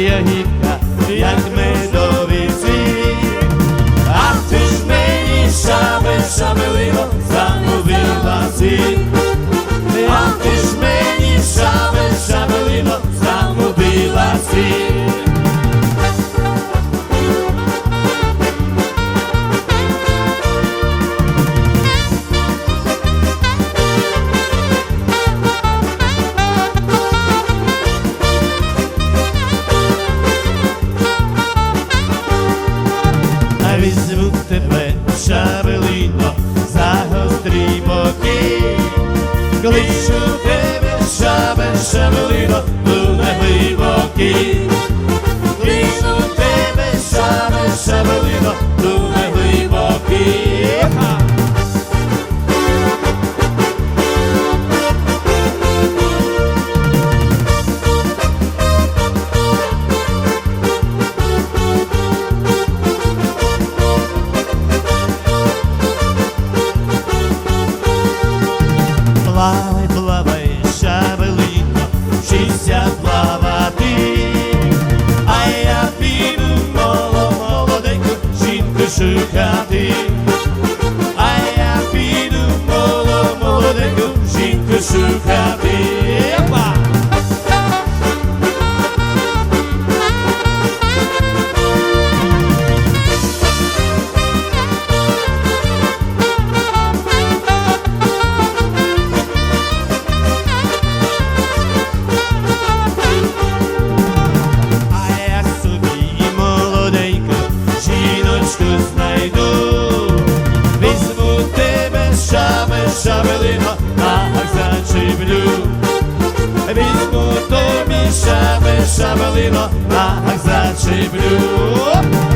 jehika, jak medowicy. A tyż mylisz szabę, szabę zamówiła syn. візьму тебе, шабелино, загострій боки, кличу тебе, шабе, шабелино, ту на глибокий. шабелино, ах зачеплю. Візьму тобі шабе шабелино, ах зачеплю.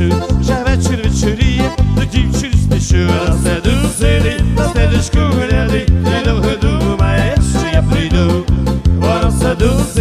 спішив, вже вечір вечоріє, до дівчин спішив, Розсаду сидить, на стежечку глядить, недовго думає, що я прийду, воно саду сидить.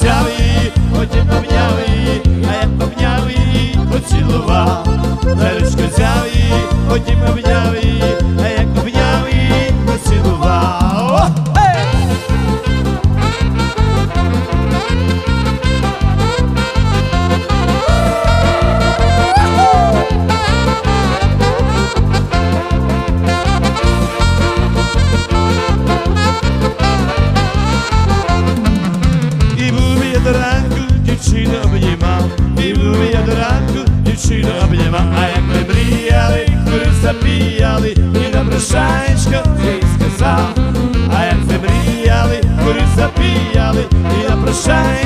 взяв її, потім обняв а як повнявий, поцілував, на ручку взяв її, потім. Прошаєчко їй сказав, а як ми мріяли, кури запіяли, і на прошаєчко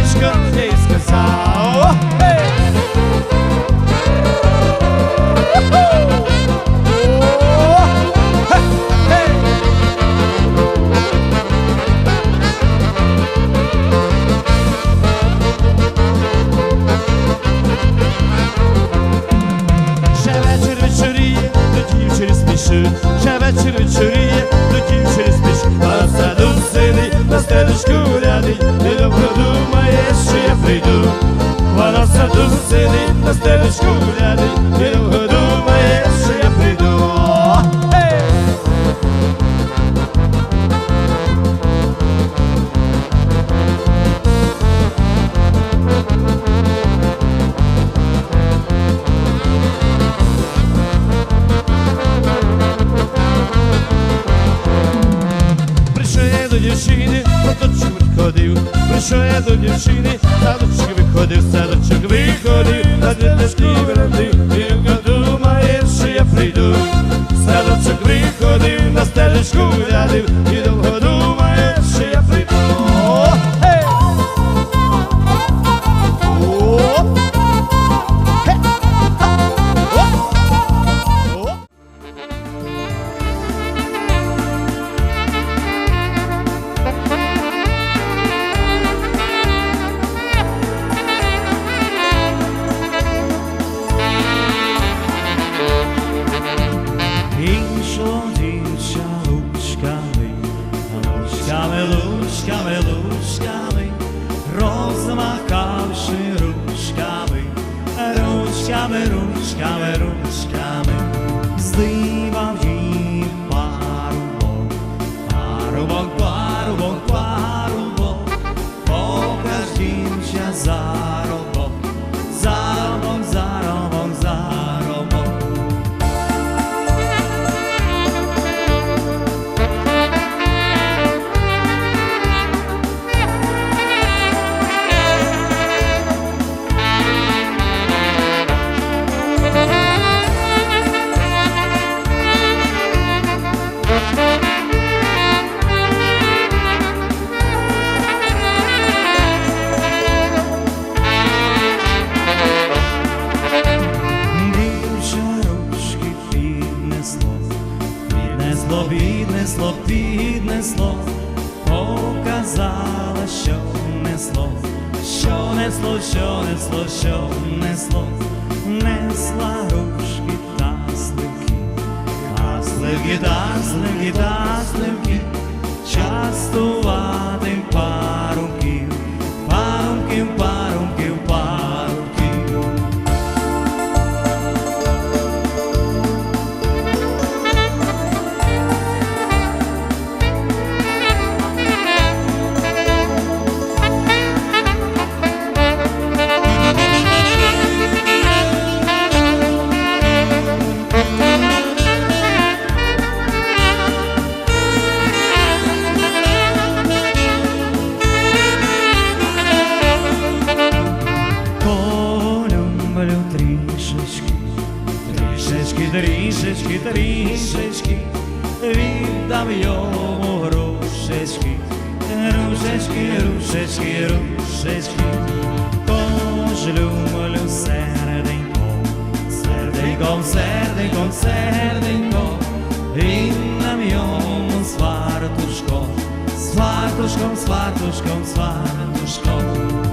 стелечку глядить, і довго думає, що я прийду. Ей! Прийшов я до дівчини, садочок виходив, прийшов я до дівчини, садочок в садочок виходив, на дитячки виходив, і думаєш, думає, що я прийду. Садочок виходив, на стежечку глядив, піднесло, піднесло, показала, що несло, що несло, що несло, що несло, несла рушки та сливки, та сливки, та сливки, та сливки, частувати trinches que vida melhor rushes que rushes que rushes que rushes que Congelou-me o serdem com serdem com serdem com serdem com Inna mjom svartuško svartuškom svartuškom svartuškom